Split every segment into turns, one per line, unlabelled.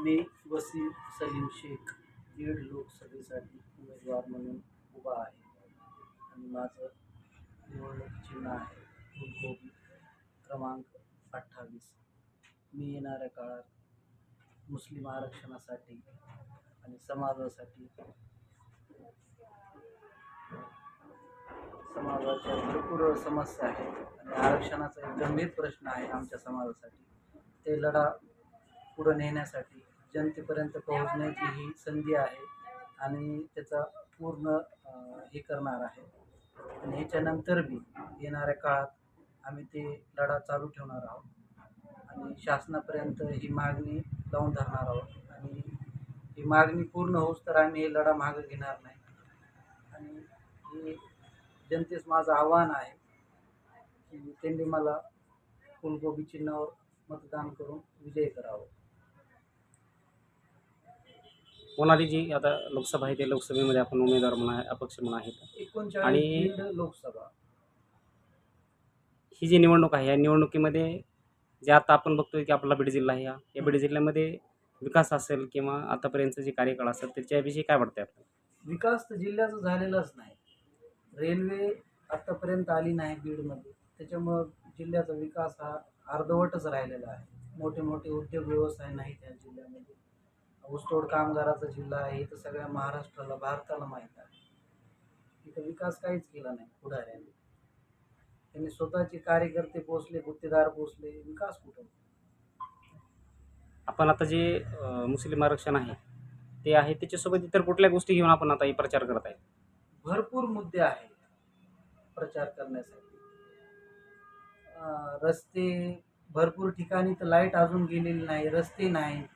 मी वसीम सलीम शेख बीड लोकसभेसाठी उमेदवार म्हणून उभा आहे. आणि माझं निवडणूक चिन्ह आहे. फुलकोबी क्रमांक अठ्ठावीस. मी येणाऱ्या काळात मुस्लिम आरक्षणासाठी आणि समाजासाठी समाजाच्या भरपूर समस्या आहेत. आणि आरक्षणाचा एक गंभीर प्रश्न आहे आमच्या समाजासाठी. ते लढा पुढं नेण्यासाठी जनतेपर्यंत पोहोचण्याची ही संधी आहे आणि त्याचा पूर्ण हे करणार आहे. आणि ह्याच्यानंतर बी येणाऱ्या काळात आम्ही ते लढा चालू ठेवणार आहोत आणि शासनापर्यंत ही मागणी लावून धरणार आहोत. आणि ही मागणी पूर्ण होऊच तर आम्ही हे लढा मागं घेणार नाही. आणि हे जनतेस माझं आव्हान आहे की त्यांनी मला फुलगोबी चिन्हावर मतदान करून विजय करावं.
होणारी जी आता लोकसभा आहे ते लोकसभेमध्ये आपण उमेदवार म्हणून आहे अपक्ष म्हणून आहेत. आणि-
लोकसभा.
ही जी निवडणूक आहे या निवडणुकीमध्ये जे आता आपण बघतोय की आपला बीड जिल्हा आहे या बीड जिल्ह्यामध्ये विकास असेल किंवा आतापर्यंतचं जे कार्यकाळ असेल त्याच्याविषयी काय वाटतंय आपल्याला?
विकास तर जिल्ह्याचा झालेलाच नाही. रेल्वे आत्तापर्यंत आली नाही बीडमध्ये. त्याच्यामुळं जिल्ह्याचा विकास हा अर्धवटच राहिलेला आहे. मोठे मोठे उद्योग व्यवसाय नाहीत या जिल्ह्यामध्ये. ऊसतोड कामगाराचा जिल्हा आहे हे तर सगळ्या महाराष्ट्राला भारताला माहीत आहे. इथं विकास काहीच केला नाही पुढाऱ्यांनी. त्यांनी स्वतःचे कार्यकर्ते पोचले गुत्तेदार पोचले विकास कुठं?
आपण आता जे अं, मुस्लिम आरक्षण आहे ते आहे त्याच्यासोबत इतर कुठल्या गोष्टी घेऊन आपण आता हे प्रचार करत आहे?
भरपूर मुद्दे आहेत प्रचार करण्यासाठी. अं, रस्ते भरपूर ठिकाणी तर लाइट अजून गेलेली नाही रस्ते नाही.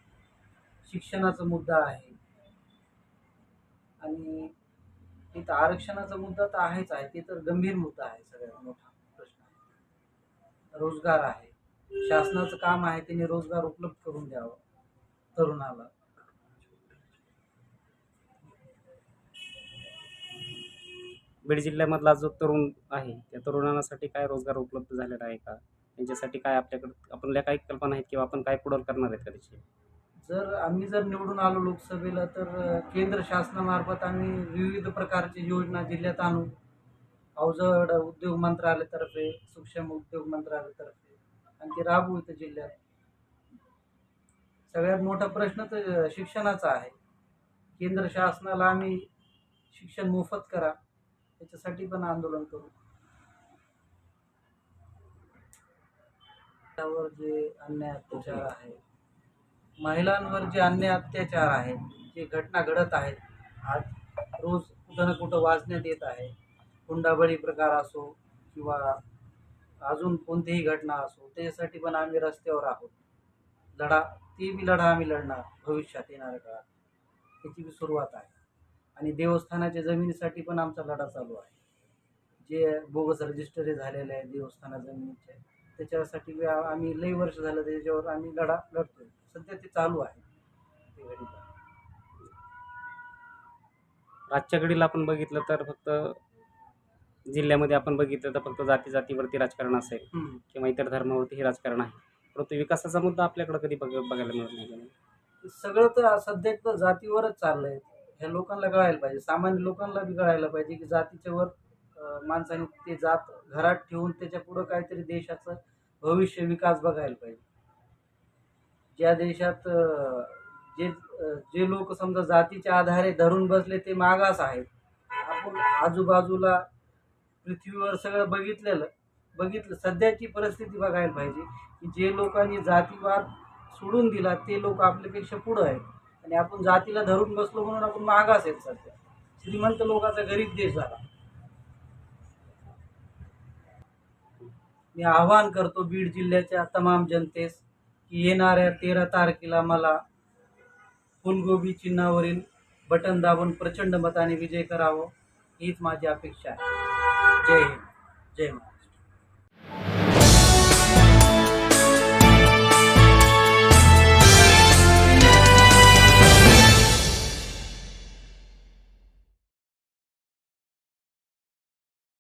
शिक्षणाचा मुद्दा आहे. आणि इथं आरक्षणाचा मुद्दा तर आहेच आहे. ते तर गंभीर मुद्दा आहे सगळ्यात मोठा प्रश्न आहे. रोजगार आहे. शासनाचं काम आहे त्यांनी रोजगार उपलब्ध करून द्यावं तरुणाला.
बीड जिल्ह्यामधला जो तरुण आहे त्या तरुणांसाठी काय रोजगार उपलब्ध झालेला आहे का? त्यांच्यासाठी काय आपल्याकडे आपल्या काही कल्पना आहेत किंवा आपण काय पुढं करणार आहेत का त्याची?
जर आम्ही जर निवडून आलो लोकसभेला तर केंद्र शासनामार्फत आम्ही विविध प्रकारची योजना जिल्ह्यात आणू. अवजड उद्योग मंत्रालयातर्फे सूक्ष्म उद्योग मंत्रालयातर्फे आणि ते राबवू इथं जिल्ह्यात. सगळ्यात मोठा प्रश्न तर शिक्षणाचा आहे. केंद्र शासनाला आम्ही शिक्षण मोफत करा त्याच्यासाठी पण आंदोलन करू. त्यावर जे अन्याय अत्याचार आहे महिलांवर जे अन्य अत्याचार आहेत जे घटना घडत आहेत आज रोज कुठं ना कुठं वाचण्यात येत आहे. हुंडाबळी प्रकार असो किंवा अजून कोणतीही घटना असो त्याच्यासाठी पण आम्ही रस्त्यावर आहोत. लढा ती बी लढा आम्ही लढणार भविष्यात येणाऱ्या काळात. त्याची बी सुरुवात आहे. आणि देवस्थानाच्या जमिनीसाठी पण आमचा लढा चालू आहे. जे बोगस रजिस्टरी झालेले आहे देवस्थाना जमिनीचे त्याच्यासाठी आम्ही लई वर्ष झालं त्याच्यावर आम्ही लढा लढतोय. सध्या ते चालू आहे.
आजच्या घडीला आपण बघितलं तर फक्त जिल्ह्यामध्ये आपण बघितलं तर फक्त जाती जातीवरती राजकारण असेल. किंवा इतर धर्मावरती हे राजकारण आहे. परंतु विकासाचा मुद्दा आपल्याकडे कधी बघ बघायला मिळत नाही
सगळं तर सध्या तर जातीवरच चाललंय. ह्या लोकांना कळायला पाहिजे. सामान्य लोकांना बी कळायला पाहिजे की जातीच्या वर माणसाने ते जात घरात ठेवून त्याच्या पुढं काहीतरी देशाचं भविष्य विकास बघायला पाहिजे. ज्या देशात जे जे लोक समजा जातीच्या आधारे धरून बसले ते मागास आहेत. आपण आजूबाजूला पृथ्वीवर सगळं बघितलेलं बघितलं सध्याची परिस्थिती बघायला पाहिजे की जे लोकांनी जातीवाद सोडून दिला ते लोक आपल्यापेक्षा पुढं आहेत. आणि आपण जातीला धरून बसलो म्हणून आपण मागास आहेत सध्या. श्रीमंत लोकांचा गरीब देश झाला. मी आवाहन करतो बीड जिल्ह्याच्या तमाम जनतेस की येणाऱ्या तेरा तारखेला मला फुलगोबी चिन्हावरील बटन दाबून प्रचंड मताने विजय करावं हीच माझी अपेक्षा आहे. जय हिंद. जय महाराज